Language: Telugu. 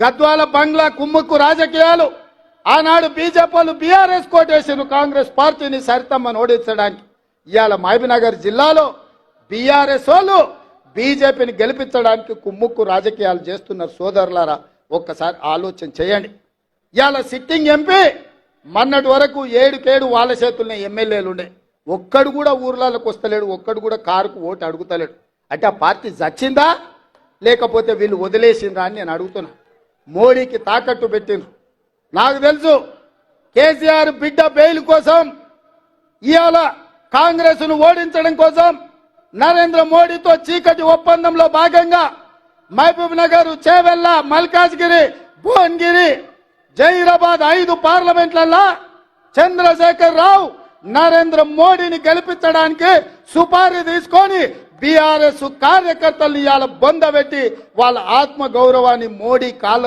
గద్వాల బంగ్లా కుమ్ముక్కు రాజకీయాలు. ఆనాడు బీజేపీలు బీఆర్ఎస్ కోటేసిన కాంగ్రెస్ పార్టీని సరితమ్మను ఓడించడానికి. ఇవాళ మహబీనగర్ జిల్లాలో బీఆర్ఎస్ వాళ్ళు బీజేపీని గెలిపించడానికి కుమ్ముక్కు రాజకీయాలు చేస్తున్నారు సోదరులారా. ఒక్కసారి ఆలోచన చేయండి. ఇవాళ సిట్టింగ్ ఎంపీ మొన్నటి వరకు ఏడుకేడు వాళ్ళ చేతుల్లో ఎమ్మెల్యేలు ఉండే. ఒక్కడు కూడా ఊర్లలోకి వస్తలేడు ఒక్కడు కూడా కారుకు ఓటు అడుగుతలేడు. అంటే ఆ పార్టీ చచ్చిందా? లేకపోతే వీళ్ళు వదిలేసిందా అని నేను అడుగుతున్నా. మోడీకి తాకట్టు పెట్టిండ్రు. నాకు తెలుసు కేసీఆర్ బిడ్డ బెయిల్ కోసం ఇవాళ కాంగ్రెస్ను ఓడించడం కోసం నరేంద్ర మోడీతో చీకటి ఒప్పందంలో భాగంగా మహబూబ్ నగర్ చేవెల్ల మల్కాజ్గిరి భువన్గిరి జైరాబాద్ ఐదు పార్లమెంట్లలో చంద్రశేఖర్ రావు నరేంద్ర మోడీని గెలిపించడానికి సుపారీ తీసుకొని బీఆర్ఎస్ కార్యకర్తలు ఇవాళ బొందబెట్టి వాళ్ళ ఆత్మ గౌరవాన్ని మోడీ కాళ్ళ